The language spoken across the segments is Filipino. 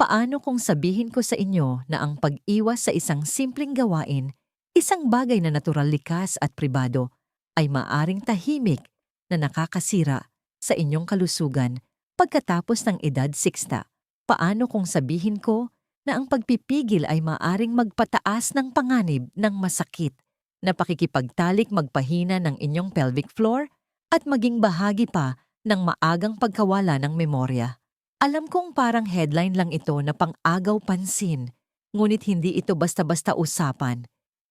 Paano kung sabihin ko sa inyo na ang pag-iwas sa isang simpleng gawain, isang bagay na natural likas at pribado, ay maaring tahimik na nakakasira sa inyong kalusugan pagkatapos ng edad 60? Paano kung sabihin ko na ang pagpipigil ay maaring magpataas ng panganib ng masakit na pakikipagtalik magpahina ng inyong pelvic floor at maging bahagi pa ng maagang pagkawala ng memorya? Alam kong parang headline lang ito na pang-agaw pansin, ngunit hindi ito basta-basta usapan.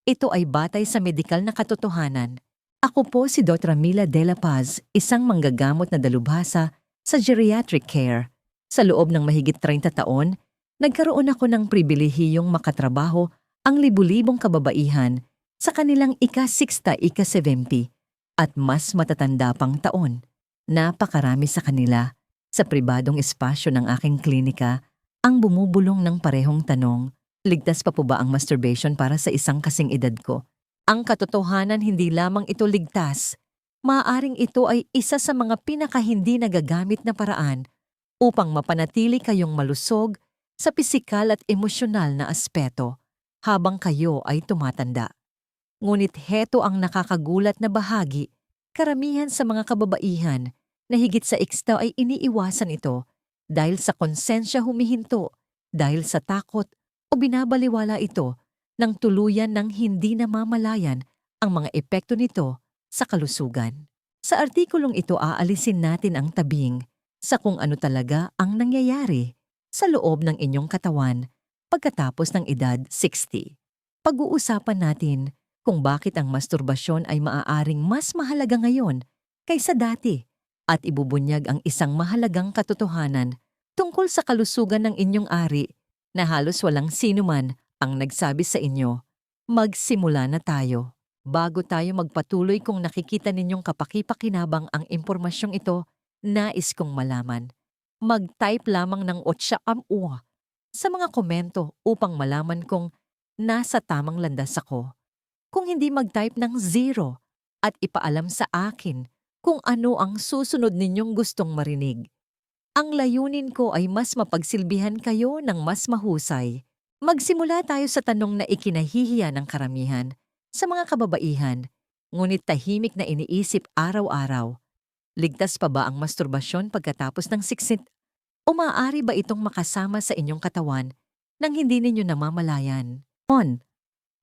Ito ay batay sa medikal na katotohanan. Ako po si Dr. Mila De La Paz, isang manggagamot na dalubhasa sa geriatric care. Sa loob ng mahigit 30 taon, nagkaroon ako ng pribilehiyong makatrabaho ang libu-libong kababaihan sa kanilang ika-60, ika-70 at mas matatanda pang taon. Napakarami sa kanila sa pribadong espasyo ng aking klinika ang bumubulong ng parehong tanong, ligtas pa po ba ang masturbation para sa isang kasing edad ko? Ang katotohanan hindi lamang ito ligtas, maaaring ito ay isa sa mga pinakahindi nagagamit na paraan upang mapanatili kayong malusog sa pisikal at emosyonal na aspeto habang kayo ay tumatanda. Ngunit heto ang nakakagulat na bahagi, karamihan sa mga kababaihan na higit sa iksta ay iniiwasan ito dahil sa konsensya humihinto, dahil sa takot o binabaliwala ito ng tuluyan ng hindi namamalayan ang mga epekto nito sa kalusugan. Sa artikulong ito aalisin natin ang tabing sa kung ano talaga ang nangyayari sa loob ng inyong katawan pagkatapos ng edad 60. Pag-uusapan natin kung bakit ang masturbasyon ay maaaring mas mahalaga ngayon kaysa dati at ibubunyag ang isang mahalagang katotohanan tungkol sa kalusugan ng inyong ari na halos walang sino man ang nagsabi sa inyo, magsimula na tayo. Bago tayo magpatuloy kung nakikita ninyong kapakipakinabang ang impormasyong ito, nais kong malaman. Mag-type lamang ng otsa am sa mga komento upang malaman kong nasa tamang landas ako. Kung hindi mag-type ng zero at ipaalam sa akin kung ano ang susunod ninyong gustong marinig. Ang layunin ko ay mas mapagsilbihan kayo ng mas mahusay. Magsimula tayo sa tanong na ikinahihiya ng karamihan sa mga kababaihan, ngunit tahimik na iniisip araw-araw. Ligtas pa ba ang masturbasyon pagkatapos ng siksit? O maaari ba itong makasama sa inyong katawan nang hindi ninyo namamalayan? On,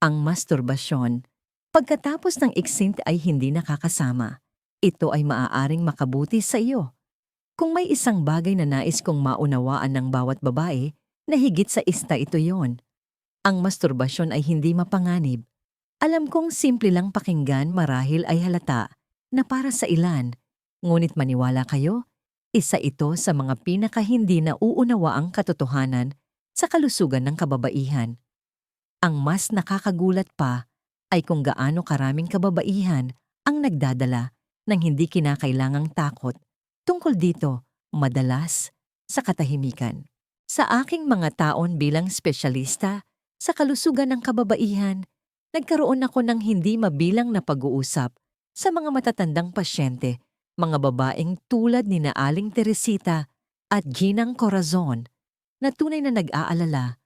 ang masturbasyon. Pagkatapos ng iksint ay hindi nakakasama ito ay maaaring makabuti sa iyo. Kung may isang bagay na nais kong maunawaan ng bawat babae, na higit sa ista ito yon. Ang masturbasyon ay hindi mapanganib. Alam kong simple lang pakinggan marahil ay halata na para sa ilan, ngunit maniwala kayo, isa ito sa mga pinaka hindi na uunawa ang katotohanan sa kalusugan ng kababaihan. Ang mas nakakagulat pa ay kung gaano karaming kababaihan ang nagdadala ng hindi kinakailangang takot tungkol dito, madalas, sa katahimikan. Sa aking mga taon bilang espesyalista sa kalusugan ng kababaihan, nagkaroon ako ng hindi mabilang na pag-uusap sa mga matatandang pasyente, mga babaeng tulad ni Naaling Teresita at Ginang Corazon na tunay na nag-aalala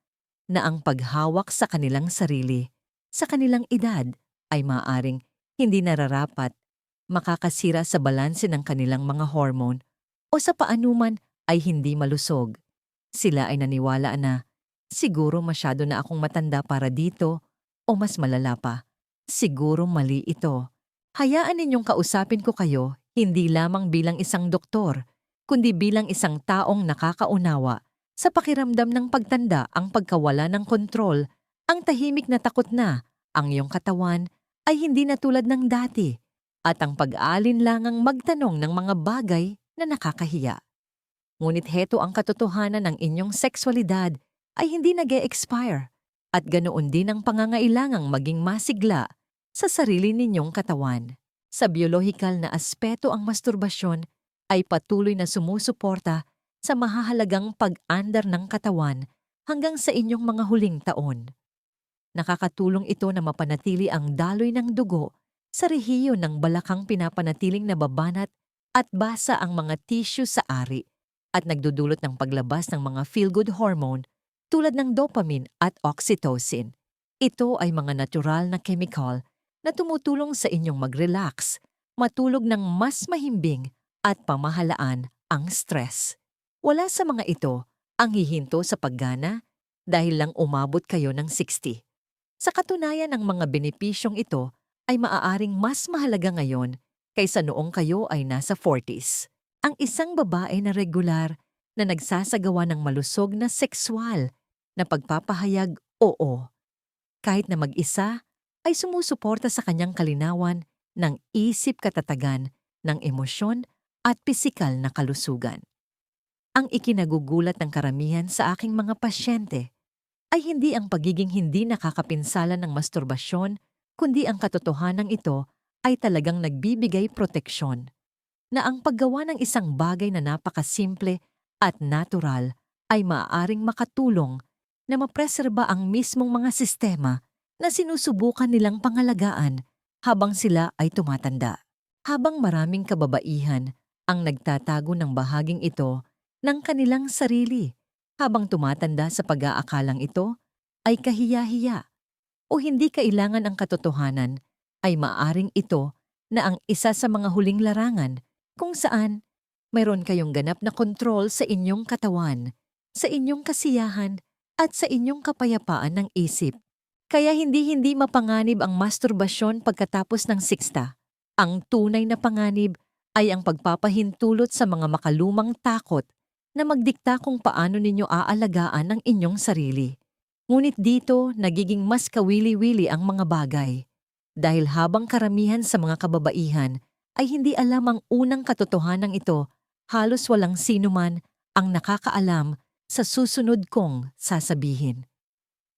na ang paghawak sa kanilang sarili, sa kanilang edad, ay maaring hindi nararapat makakasira sa balanse ng kanilang mga hormone o sa paanuman ay hindi malusog. Sila ay naniwala na, siguro masyado na akong matanda para dito o mas malala pa. Siguro mali ito. Hayaan ninyong kausapin ko kayo hindi lamang bilang isang doktor, kundi bilang isang taong nakakaunawa sa pakiramdam ng pagtanda ang pagkawala ng kontrol, ang tahimik na takot na, ang iyong katawan ay hindi na tulad ng dati at ang pag-aalinlangang magtanong ng mga bagay na nakakahiya. Ngunit heto ang katotohanan ng inyong sexualidad ay hindi nag expire at ganoon din ang pangangailangang maging masigla sa sarili ninyong katawan. Sa biolohikal na aspeto ang masturbasyon ay patuloy na sumusuporta sa mahahalagang pag-andar ng katawan hanggang sa inyong mga huling taon. Nakakatulong ito na mapanatili ang daloy ng dugo sa rehiyo ng balakang pinapanatiling nababanat at basa ang mga tissue sa ari at nagdudulot ng paglabas ng mga feel-good hormone tulad ng dopamine at oxytocin. Ito ay mga natural na chemical na tumutulong sa inyong mag-relax, matulog ng mas mahimbing at pamahalaan ang stress. Wala sa mga ito ang hihinto sa paggana dahil lang umabot kayo ng 60. Sa katunayan ng mga benepisyong ito ay maaaring mas mahalaga ngayon kaysa noong kayo ay nasa 40s. Ang isang babae na regular na nagsasagawa ng malusog na sexual na pagpapahayag oo. Kahit na mag-isa, ay sumusuporta sa kanyang kalinawan ng isip katatagan, ng emosyon at pisikal na kalusugan. Ang ikinagugulat ng karamihan sa aking mga pasyente ay hindi ang pagiging hindi nakakapinsala ng masturbasyon, kundi ang katotohanan ito ay talagang nagbibigay proteksyon. Na ang paggawa ng isang bagay na napakasimple at natural ay maaaring makatulong na mapreserba ang mismong mga sistema na sinusubukan nilang pangalagaan habang sila ay tumatanda. Habang maraming kababaihan ang nagtatago ng bahaging ito ng kanilang sarili habang tumatanda sa pag-aakalang ito ay kahiya-hiya o hindi kailangan ang katotohanan ay maaring ito na ang isa sa mga huling larangan kung saan mayroon kayong ganap na kontrol sa inyong katawan, sa inyong kasiyahan at sa inyong kapayapaan ng isip. Kaya hindi-hindi mapanganib ang masturbasyon pagkatapos ng siksta. Ang tunay na panganib ay ang pagpapahintulot sa mga makalumang takot na magdikta kung paano ninyo aalagaan ang inyong sarili. Ngunit dito, nagiging mas kawili-wili ang mga bagay. Dahil habang karamihan sa mga kababaihan ay hindi alam ang unang katotohanan ito, halos walang sino man ang nakakaalam sa susunod kong sasabihin.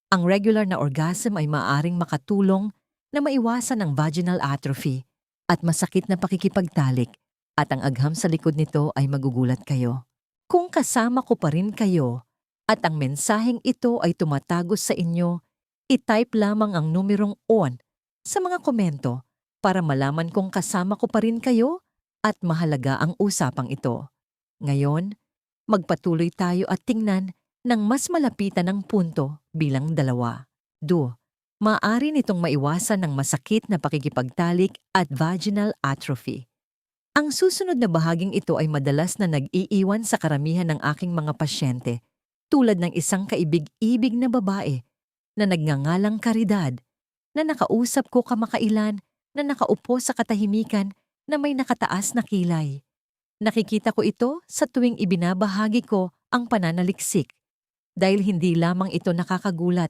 Ang regular na orgasm ay maaring makatulong na maiwasan ang vaginal atrophy at masakit na pakikipagtalik at ang agham sa likod nito ay magugulat kayo. Kung kasama ko pa rin kayo at ang mensaheng ito ay tumatagos sa inyo, itype lamang ang numerong on sa mga komento para malaman kung kasama ko pa rin kayo at mahalaga ang usapang ito. Ngayon, magpatuloy tayo at tingnan ng mas malapitan ng punto bilang dalawa. Do, maaari nitong maiwasan ng masakit na pakikipagtalik at vaginal atrophy. Ang susunod na bahaging ito ay madalas na nag-iiwan sa karamihan ng aking mga pasyente, tulad ng isang kaibig-ibig na babae na nagngangalang karidad, na nakausap ko kamakailan na nakaupo sa katahimikan na may nakataas na kilay. Nakikita ko ito sa tuwing ibinabahagi ko ang pananaliksik. Dahil hindi lamang ito nakakagulat,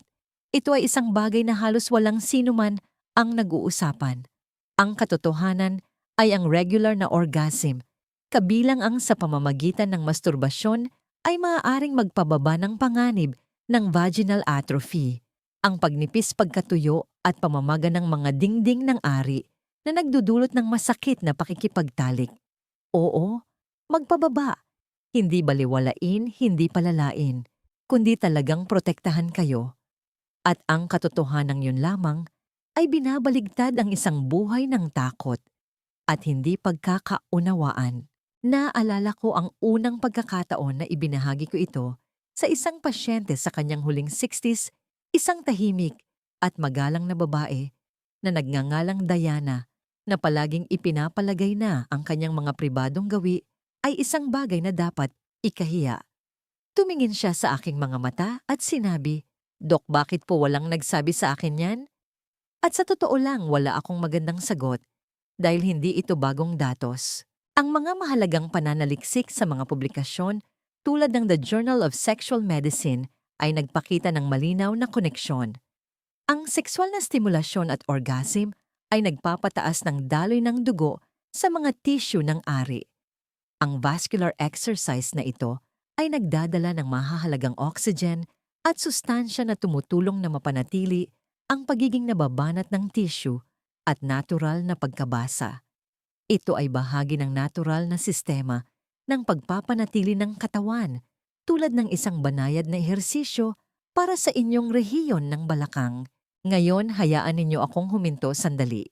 ito ay isang bagay na halos walang sino man ang nag-uusapan. Ang katotohanan ay ang regular na orgasm, kabilang ang sa pamamagitan ng masturbasyon ay maaaring magpababa ng panganib ng vaginal atrophy, ang pagnipis pagkatuyo at pamamaga ng mga dingding ng ari na nagdudulot ng masakit na pakikipagtalik. Oo, magpababa. Hindi baliwalain, hindi palalain, kundi talagang protektahan kayo. At ang katotohanan yun lamang ay binabaligtad ang isang buhay ng takot at hindi pagkakaunawaan. Naalala ko ang unang pagkakataon na ibinahagi ko ito sa isang pasyente sa kanyang huling 60s, isang tahimik at magalang na babae na nagngangalang Diana na palaging ipinapalagay na ang kanyang mga pribadong gawi ay isang bagay na dapat ikahiya. Tumingin siya sa aking mga mata at sinabi, Dok, bakit po walang nagsabi sa akin yan? At sa totoo lang, wala akong magandang sagot dahil hindi ito bagong datos. Ang mga mahalagang pananaliksik sa mga publikasyon tulad ng The Journal of Sexual Medicine ay nagpakita ng malinaw na koneksyon. Ang sexual na stimulasyon at orgasm ay nagpapataas ng daloy ng dugo sa mga tissue ng ari. Ang vascular exercise na ito ay nagdadala ng mahahalagang oxygen at sustansya na tumutulong na mapanatili ang pagiging nababanat ng tissue at natural na pagkabasa. Ito ay bahagi ng natural na sistema ng pagpapanatili ng katawan tulad ng isang banayad na ehersisyo para sa inyong rehiyon ng balakang. Ngayon, hayaan ninyo akong huminto sandali.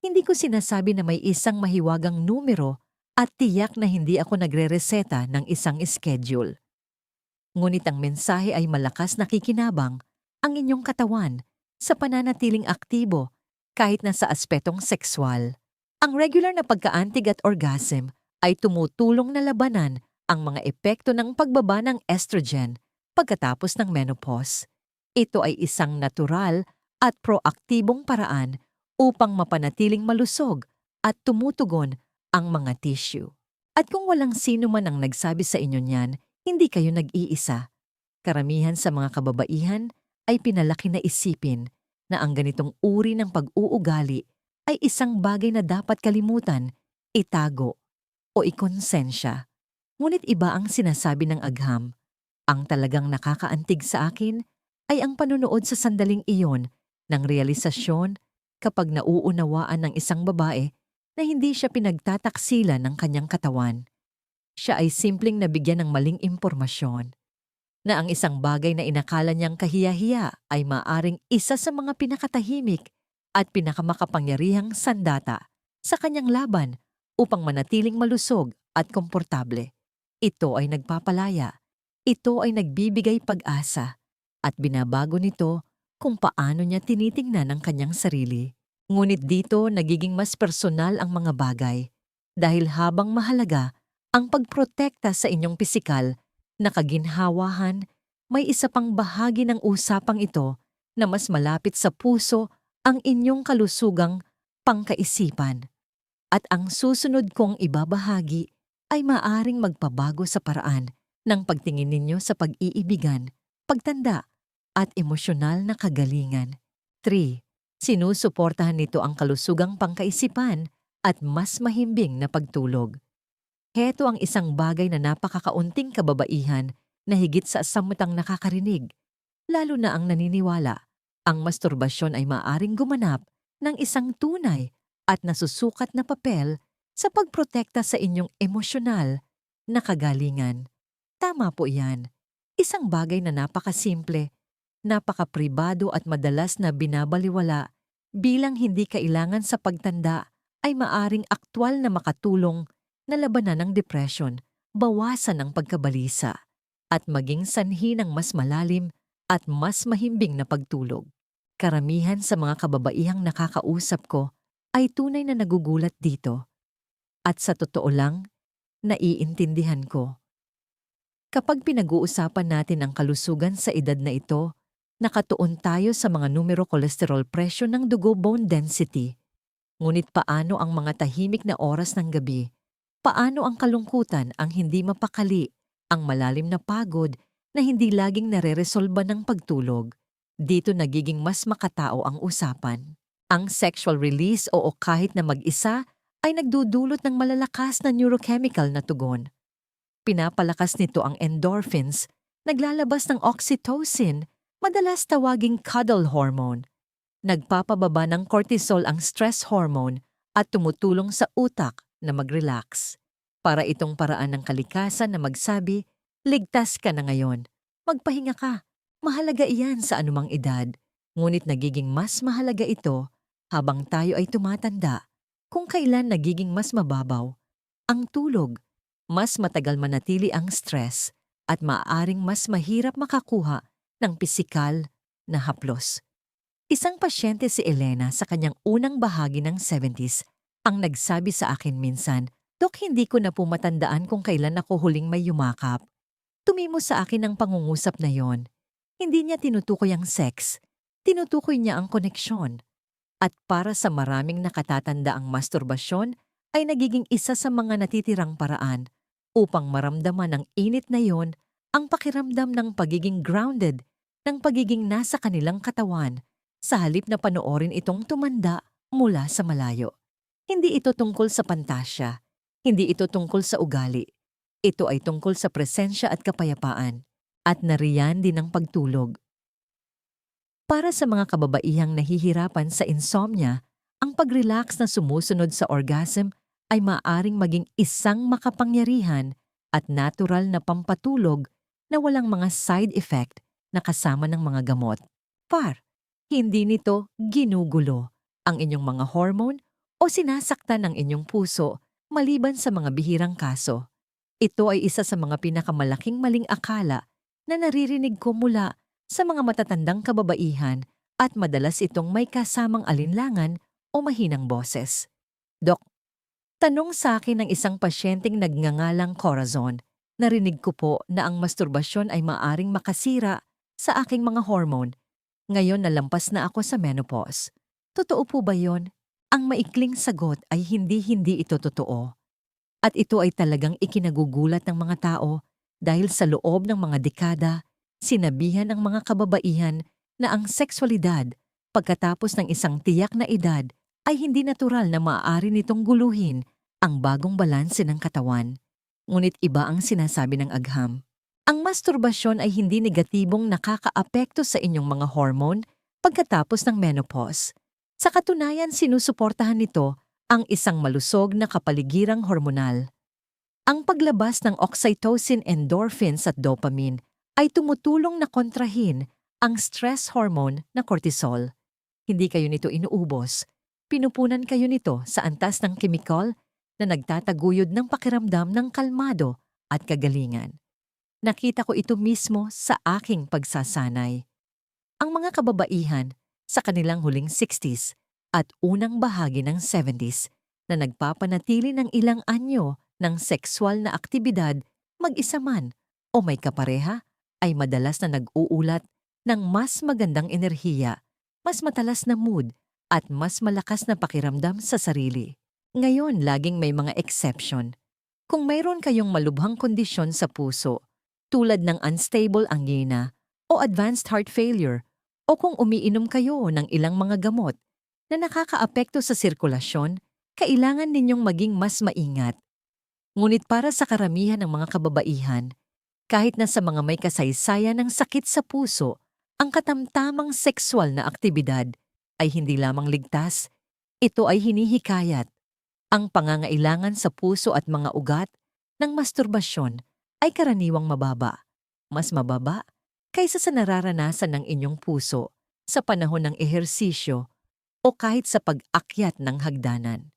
Hindi ko sinasabi na may isang mahiwagang numero at tiyak na hindi ako nagre-reseta ng isang schedule. Ngunit ang mensahe ay malakas nakikinabang ang inyong katawan sa pananatiling aktibo kahit na sa aspetong sexual. Ang regular na pagkaantig at orgasm ay tumutulong na labanan ang mga epekto ng pagbaba ng estrogen pagkatapos ng menopause. Ito ay isang natural at proaktibong paraan upang mapanatiling malusog at tumutugon ang mga tissue. At kung walang sino man ang nagsabi sa inyo niyan, hindi kayo nag-iisa. Karamihan sa mga kababaihan ay pinalaki na isipin na ang ganitong uri ng pag-uugali ay isang bagay na dapat kalimutan, itago, o ikonsensya. Ngunit iba ang sinasabi ng agham. Ang talagang nakakaantig sa akin ay ang panunood sa sandaling iyon ng realisasyon kapag nauunawaan ng isang babae na hindi siya pinagtataksilan ng kanyang katawan. Siya ay simpleng nabigyan ng maling impormasyon na ang isang bagay na inakala niyang kahiyahiya ay maaring isa sa mga pinakatahimik at pinakamakapangyarihang sandata sa kanyang laban upang manatiling malusog at komportable. Ito ay nagpapalaya. Ito ay nagbibigay pag-asa at binabago nito kung paano niya tinitingnan ang kanyang sarili. Ngunit dito nagiging mas personal ang mga bagay dahil habang mahalaga ang pagprotekta sa inyong pisikal na kaginhawahan, may isa pang bahagi ng usapang ito na mas malapit sa puso ang inyong kalusugang pangkaisipan. At ang susunod kong ibabahagi ay maaring magpabago sa paraan ng pagtingin ninyo sa pag-iibigan, pagtanda, at emosyonal na kagalingan. 3 Sinusuportahan nito ang kalusugang pangkaisipan at mas mahimbing na pagtulog. Heto ang isang bagay na napakakaunting kababaihan na higit sa samutang nakakarinig, lalo na ang naniniwala. Ang masturbasyon ay maaring gumanap ng isang tunay at nasusukat na papel sa pagprotekta sa inyong emosyonal na kagalingan. Tama po yan. Isang bagay na napakasimple napakapribado at madalas na binabaliwala bilang hindi kailangan sa pagtanda ay maaring aktwal na makatulong na labanan ng depression, bawasan ang pagkabalisa, at maging sanhi ng mas malalim at mas mahimbing na pagtulog. Karamihan sa mga kababaihang nakakausap ko ay tunay na nagugulat dito. At sa totoo lang, naiintindihan ko. Kapag pinag-uusapan natin ang kalusugan sa edad na ito, nakatuon tayo sa mga numero cholesterol presyo ng dugo bone density. Ngunit paano ang mga tahimik na oras ng gabi? Paano ang kalungkutan ang hindi mapakali, ang malalim na pagod na hindi laging nare-resolba ng pagtulog? Dito nagiging mas makatao ang usapan. Ang sexual release o kahit na mag-isa ay nagdudulot ng malalakas na neurochemical na tugon. Pinapalakas nito ang endorphins, naglalabas ng oxytocin madalas tawaging cuddle hormone. Nagpapababa ng cortisol ang stress hormone at tumutulong sa utak na mag-relax. Para itong paraan ng kalikasan na magsabi, ligtas ka na ngayon, magpahinga ka, mahalaga iyan sa anumang edad. Ngunit nagiging mas mahalaga ito habang tayo ay tumatanda kung kailan nagiging mas mababaw. Ang tulog, mas matagal manatili ang stress at maaaring mas mahirap makakuha ng pisikal na haplos. Isang pasyente si Elena sa kanyang unang bahagi ng 70s ang nagsabi sa akin minsan, Dok, hindi ko na po matandaan kung kailan ako huling may yumakap. Tumimo sa akin ang pangungusap na yon. Hindi niya tinutukoy ang sex, tinutukoy niya ang koneksyon. At para sa maraming nakatatanda ang masturbasyon ay nagiging isa sa mga natitirang paraan upang maramdaman ng init na yon ang pakiramdam ng pagiging grounded, ng pagiging nasa kanilang katawan, sa halip na panoorin itong tumanda mula sa malayo. Hindi ito tungkol sa pantasya, hindi ito tungkol sa ugali. Ito ay tungkol sa presensya at kapayapaan, at nariyan din ang pagtulog. Para sa mga kababaihang nahihirapan sa insomnia, ang pag-relax na sumusunod sa orgasm ay maaring maging isang makapangyarihan at natural na pampatulog na walang mga side effect na kasama ng mga gamot. Par, hindi nito ginugulo ang inyong mga hormone o sinasaktan ang inyong puso maliban sa mga bihirang kaso. Ito ay isa sa mga pinakamalaking maling akala na naririnig ko mula sa mga matatandang kababaihan at madalas itong may kasamang alinlangan o mahinang boses. Dok, tanong sa akin ng isang pasyenteng nagngangalang Corazon, narinig ko po na ang masturbasyon ay maaring makasira sa aking mga hormone. Ngayon nalampas na ako sa menopause. Totoo po ba yon? Ang maikling sagot ay hindi-hindi ito totoo. At ito ay talagang ikinagugulat ng mga tao dahil sa loob ng mga dekada, sinabihan ng mga kababaihan na ang sexualidad pagkatapos ng isang tiyak na edad ay hindi natural na maaari nitong guluhin ang bagong balanse ng katawan. Ngunit iba ang sinasabi ng agham. Ang masturbasyon ay hindi negatibong nakakaapekto sa inyong mga hormone pagkatapos ng menopause. Sa katunayan, sinusuportahan nito ang isang malusog na kapaligirang hormonal. Ang paglabas ng oxytocin, endorphins at dopamine ay tumutulong na kontrahin ang stress hormone na cortisol. Hindi kayo nito inuubos. Pinupunan kayo nito sa antas ng kemikal na nagtataguyod ng pakiramdam ng kalmado at kagalingan. Nakita ko ito mismo sa aking pagsasanay. Ang mga kababaihan sa kanilang huling 60s at unang bahagi ng 70s na nagpapanatili ng ilang anyo ng sexual na aktibidad mag-isa man o may kapareha ay madalas na nag-uulat ng mas magandang enerhiya, mas matalas na mood at mas malakas na pakiramdam sa sarili. Ngayon, laging may mga exception. Kung mayroon kayong malubhang kondisyon sa puso, tulad ng unstable angina o advanced heart failure, o kung umiinom kayo ng ilang mga gamot na nakakaapekto sa sirkulasyon, kailangan ninyong maging mas maingat. Ngunit para sa karamihan ng mga kababaihan, kahit na sa mga may kasaysayan ng sakit sa puso, ang katamtamang sexual na aktibidad ay hindi lamang ligtas, ito ay hinihikayat. Ang pangangailangan sa puso at mga ugat ng masturbasyon ay karaniwang mababa, mas mababa kaysa sa nararanasan ng inyong puso sa panahon ng ehersisyo o kahit sa pag-akyat ng hagdanan.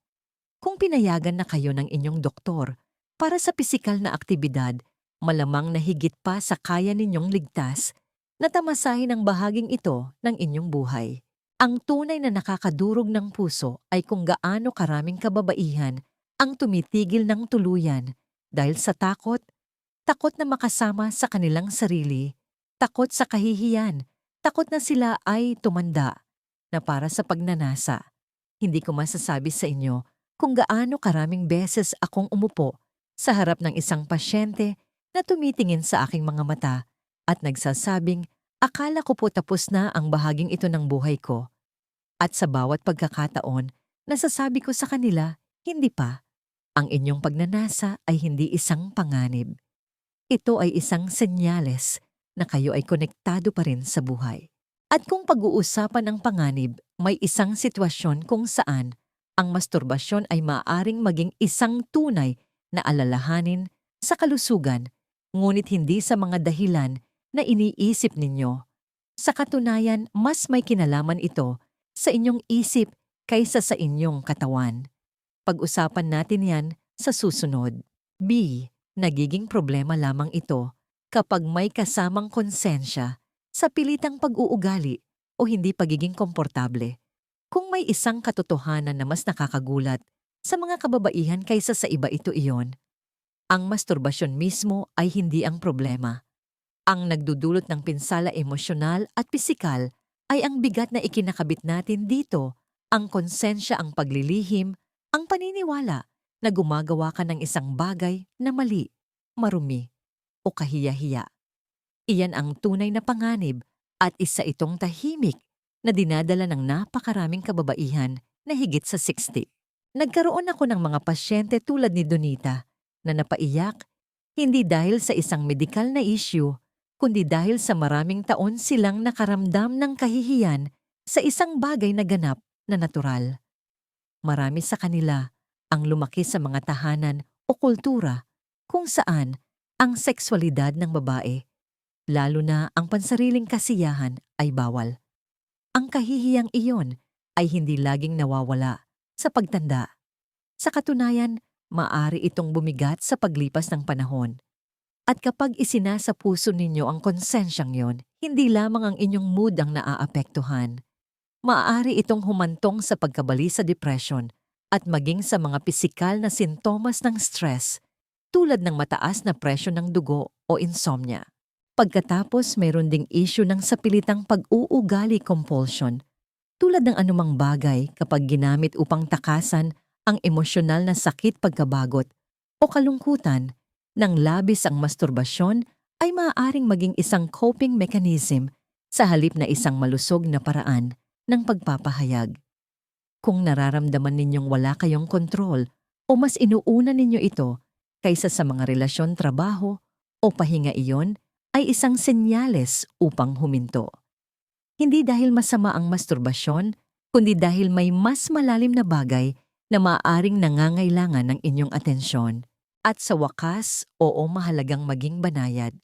Kung pinayagan na kayo ng inyong doktor para sa pisikal na aktibidad, malamang na higit pa sa kaya ninyong ligtas na tamasahin ang bahaging ito ng inyong buhay. Ang tunay na nakakadurog ng puso ay kung gaano karaming kababaihan ang tumitigil ng tuluyan dahil sa takot takot na makasama sa kanilang sarili, takot sa kahihiyan, takot na sila ay tumanda, na para sa pagnanasa. Hindi ko masasabi sa inyo kung gaano karaming beses akong umupo sa harap ng isang pasyente na tumitingin sa aking mga mata at nagsasabing, akala ko po tapos na ang bahaging ito ng buhay ko. At sa bawat pagkakataon, nasasabi ko sa kanila, hindi pa. Ang inyong pagnanasa ay hindi isang panganib. Ito ay isang senyales na kayo ay konektado pa rin sa buhay. At kung pag-uusapan ang panganib, may isang sitwasyon kung saan ang masturbasyon ay maaaring maging isang tunay na alalahanin sa kalusugan, ngunit hindi sa mga dahilan na iniisip ninyo. Sa katunayan, mas may kinalaman ito sa inyong isip kaysa sa inyong katawan. Pag-usapan natin yan sa susunod. B. Nagiging problema lamang ito kapag may kasamang konsensya sa pilitang pag-uugali o hindi pagiging komportable. Kung may isang katotohanan na mas nakakagulat sa mga kababaihan kaysa sa iba ito iyon, ang masturbasyon mismo ay hindi ang problema. Ang nagdudulot ng pinsala emosyonal at pisikal ay ang bigat na ikinakabit natin dito, ang konsensya ang paglilihim, ang paniniwala na gumagawa ka ng isang bagay na mali, marumi, o kahiya-hiya. Iyan ang tunay na panganib at isa itong tahimik na dinadala ng napakaraming kababaihan na higit sa 60. Nagkaroon ako ng mga pasyente tulad ni Donita na napaiyak hindi dahil sa isang medikal na issue, kundi dahil sa maraming taon silang nakaramdam ng kahihiyan sa isang bagay na ganap na natural. Marami sa kanila ang lumaki sa mga tahanan o kultura kung saan ang sexualidad ng babae, lalo na ang pansariling kasiyahan ay bawal. Ang kahihiyang iyon ay hindi laging nawawala sa pagtanda. Sa katunayan, maari itong bumigat sa paglipas ng panahon. At kapag isinasa puso ninyo ang konsensyang yon, hindi lamang ang inyong mood ang naaapektuhan. Maaari itong humantong sa pagkabali sa depression at maging sa mga pisikal na sintomas ng stress tulad ng mataas na presyo ng dugo o insomnia. Pagkatapos mayroon ding issue ng sapilitang pag-uugali compulsion tulad ng anumang bagay kapag ginamit upang takasan ang emosyonal na sakit pagkabagot o kalungkutan ng labis ang masturbasyon ay maaaring maging isang coping mechanism sa halip na isang malusog na paraan ng pagpapahayag. Kung nararamdaman ninyong wala kayong kontrol o mas inuuna ninyo ito kaysa sa mga relasyon trabaho o pahinga iyon, ay isang senyales upang huminto. Hindi dahil masama ang masturbasyon, kundi dahil may mas malalim na bagay na maaaring nangangailangan ng inyong atensyon. At sa wakas, oo mahalagang maging banayad.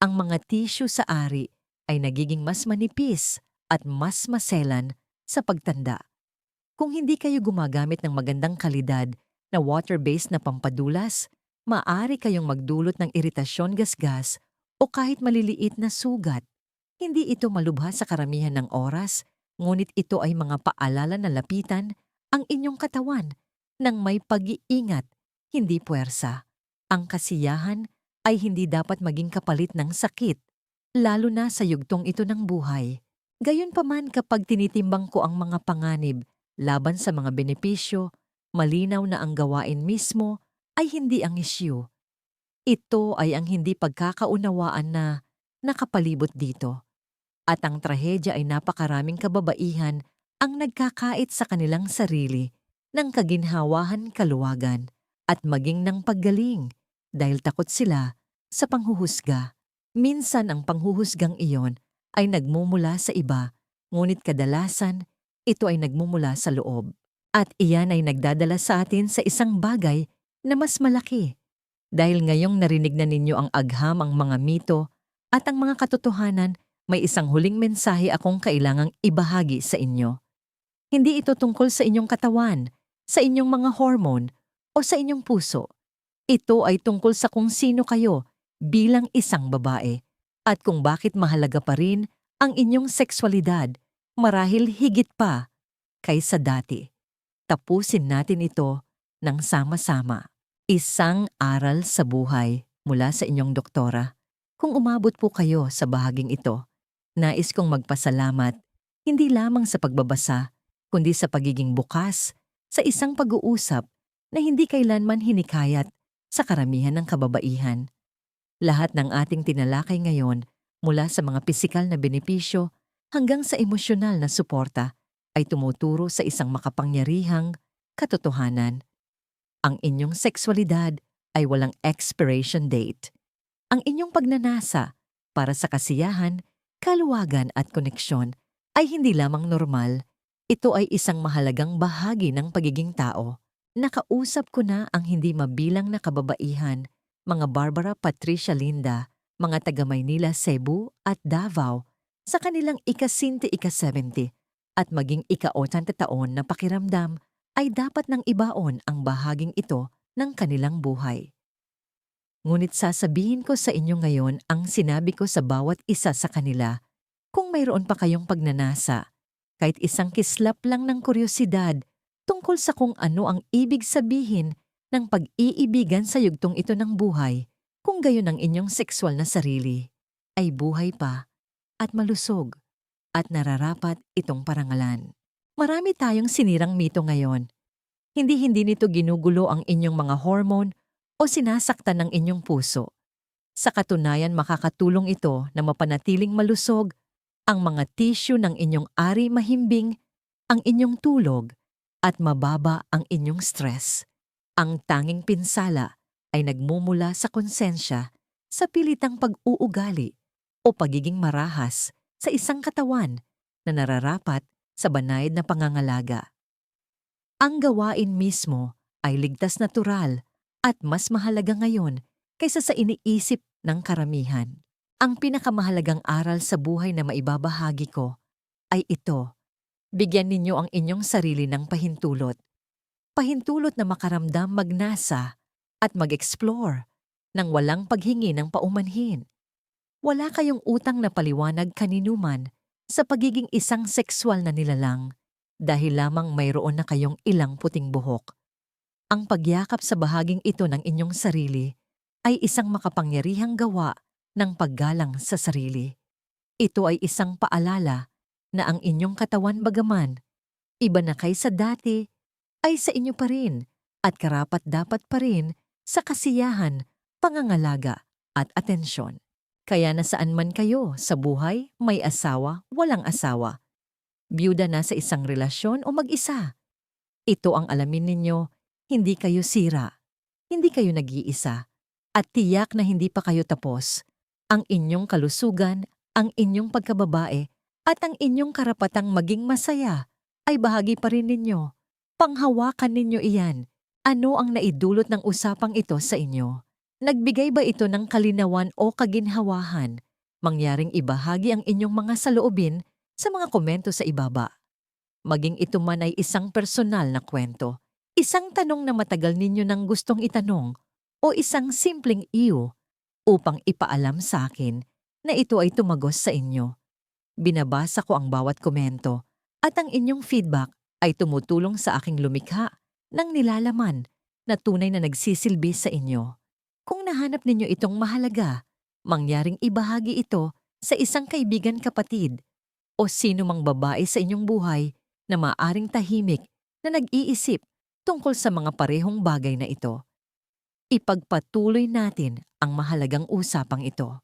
Ang mga tissue sa ari ay nagiging mas manipis at mas maselan sa pagtanda. Kung hindi kayo gumagamit ng magandang kalidad na water-based na pampadulas, maaari kayong magdulot ng iritasyon gasgas o kahit maliliit na sugat. Hindi ito malubha sa karamihan ng oras, ngunit ito ay mga paalala na lapitan ang inyong katawan ng may pag-iingat hindi puwersa. Ang kasiyahan ay hindi dapat maging kapalit ng sakit, lalo na sa yugtong ito ng buhay. Gayunpaman kapag tinitimbang ko ang mga panganib laban sa mga benepisyo, malinaw na ang gawain mismo ay hindi ang isyu. Ito ay ang hindi pagkakaunawaan na nakapalibot dito. At ang trahedya ay napakaraming kababaihan ang nagkakait sa kanilang sarili ng kaginhawahan kaluwagan at maging ng paggaling dahil takot sila sa panghuhusga. Minsan ang panghuhusgang iyon ay nagmumula sa iba, ngunit kadalasan ito ay nagmumula sa loob. At iyan ay nagdadala sa atin sa isang bagay na mas malaki. Dahil ngayong narinig na ninyo ang agham ang mga mito at ang mga katotohanan, may isang huling mensahe akong kailangang ibahagi sa inyo. Hindi ito tungkol sa inyong katawan, sa inyong mga hormone, o sa inyong puso. Ito ay tungkol sa kung sino kayo bilang isang babae at kung bakit mahalaga pa rin ang inyong sexualidad marahil higit pa kaysa dati. Tapusin natin ito ng sama-sama. Isang aral sa buhay mula sa inyong doktora. Kung umabot po kayo sa bahaging ito, nais kong magpasalamat hindi lamang sa pagbabasa, kundi sa pagiging bukas sa isang pag-uusap na hindi kailanman hinikayat sa karamihan ng kababaihan. Lahat ng ating tinalakay ngayon mula sa mga pisikal na benepisyo hanggang sa emosyonal na suporta ay tumuturo sa isang makapangyarihang katotohanan. Ang inyong sexualidad ay walang expiration date. Ang inyong pagnanasa para sa kasiyahan, kaluwagan at koneksyon ay hindi lamang normal, ito ay isang mahalagang bahagi ng pagiging tao. Nakausap ko na ang hindi mabilang na kababaihan, mga Barbara Patricia Linda, mga taga Maynila, Cebu at Davao sa kanilang ikasinti ika-70 at maging ika-80 taon na pakiramdam ay dapat nang ibaon ang bahaging ito ng kanilang buhay. Ngunit sasabihin ko sa inyo ngayon ang sinabi ko sa bawat isa sa kanila kung mayroon pa kayong pagnanasa, kahit isang kislap lang ng kuryosidad tungkol sa kung ano ang ibig sabihin ng pag-iibigan sa yugtong ito ng buhay kung gayon ang inyong sexual na sarili ay buhay pa at malusog at nararapat itong parangalan. Marami tayong sinirang mito ngayon. Hindi-hindi nito ginugulo ang inyong mga hormone o sinasaktan ng inyong puso. Sa katunayan makakatulong ito na mapanatiling malusog ang mga tissue ng inyong ari mahimbing, ang inyong tulog, at mababa ang inyong stress. Ang tanging pinsala ay nagmumula sa konsensya sa pilitang pag-uugali o pagiging marahas sa isang katawan na nararapat sa banayad na pangangalaga. Ang gawain mismo ay ligtas natural at mas mahalaga ngayon kaysa sa iniisip ng karamihan. Ang pinakamahalagang aral sa buhay na maibabahagi ko ay ito. Bigyan ninyo ang inyong sarili ng pahintulot. Pahintulot na makaramdam magnasa at mag-explore nang walang paghingi ng paumanhin. Wala kayong utang na paliwanag kaninuman sa pagiging isang sexual na nilalang dahil lamang mayroon na kayong ilang puting buhok. Ang pagyakap sa bahaging ito ng inyong sarili ay isang makapangyarihang gawa ng paggalang sa sarili. Ito ay isang paalala na ang inyong katawan bagaman, iba na kaysa dati, ay sa inyo pa rin at karapat dapat pa rin sa kasiyahan, pangangalaga at atensyon. Kaya nasaan man kayo sa buhay, may asawa, walang asawa, byuda na sa isang relasyon o mag-isa. Ito ang alamin ninyo, hindi kayo sira, hindi kayo nag-iisa, at tiyak na hindi pa kayo tapos. Ang inyong kalusugan, ang inyong pagkababae, at ang inyong karapatang maging masaya ay bahagi pa rin ninyo. Panghawakan ninyo iyan. Ano ang naidulot ng usapang ito sa inyo? Nagbigay ba ito ng kalinawan o kaginhawahan? Mangyaring ibahagi ang inyong mga saloobin sa mga komento sa ibaba. Maging ito man ay isang personal na kwento, isang tanong na matagal ninyo nang gustong itanong, o isang simpleng iyo upang ipaalam sa akin na ito ay tumagos sa inyo. Binabasa ko ang bawat komento at ang inyong feedback ay tumutulong sa aking lumikha ng nilalaman na tunay na nagsisilbi sa inyo. Kung nahanap ninyo itong mahalaga, mangyaring ibahagi ito sa isang kaibigan kapatid o sino mang babae sa inyong buhay na maaring tahimik na nag-iisip tungkol sa mga parehong bagay na ito. Ipagpatuloy natin ang mahalagang usapang ito.